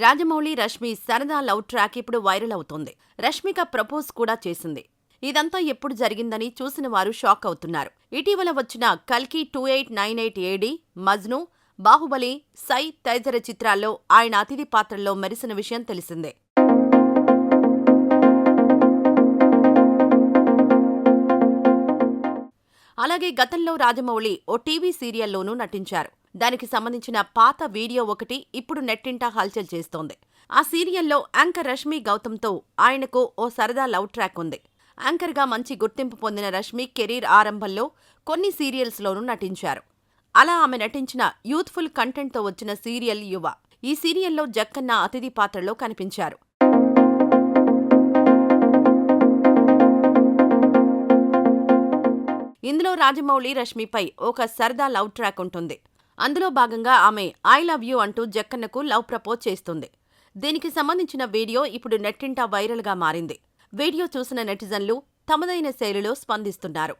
రాజమౌళి రష్మి సరదా love track ఇప్పుడు viral అవుతోంది. రష్మిక ప్రపోజ్ కూడా చేసింది. ఇదంతా ఎప్పుడు జరిగిందని చూసిన వారు షాక్ అవుతున్నారు. ఇటీవల వచ్చిన కల్కి two eight nine eight AD Majnu Baahubali Sye తదితర చిత్రాల్లో ఆయన అతిథి పాత్రల్లో మెరిసిన విషయం తెలిసిందే. అలాగే గతంలో రాజమౌళి ఓ టీవీ సీరియల్లోనూ నటించారు. దానికి సంబంధించిన పాత వీడియో ఒకటి ఇప్పుడు నెట్టింటా హల్చల్ చేస్తోంది. ఆ సీరియల్లో యాంకర్ రష్మి గౌతమ్తో ఆయనకు ఓ సరదా లవ్ ట్రాక్ ఉంది. యాంకర్గా మంచి గుర్తింపు పొందిన రష్మి కెరీర్ ఆరంభంలో కొన్ని సీరియల్స్లోనూ నటించారు. అలా ఆమె నటించిన యూత్ఫుల్ కంటెంట్తో వచ్చిన సీరియల్ యువ ఈ సీరియల్లో జక్కన్న అతిథి పాత్రలో కనిపించారు. ఇందులో రాజమౌళి రష్మిపై ఒక సరదా లవ్ ట్రాక్ ఉంటుంది. అందులో భాగంగా ఆమె ఐ లవ్ యూ అంటూ జక్కన్నకు లవ్ ప్రపోజ్ చేస్తుంది. దీనికి సంబంధించిన వీడియో ఇప్పుడు నెట్టింటా వైరల్గా మారింది. వీడియో చూసిన నెటిజన్లు తమదైన శైలిలో స్పందిస్తున్నారు.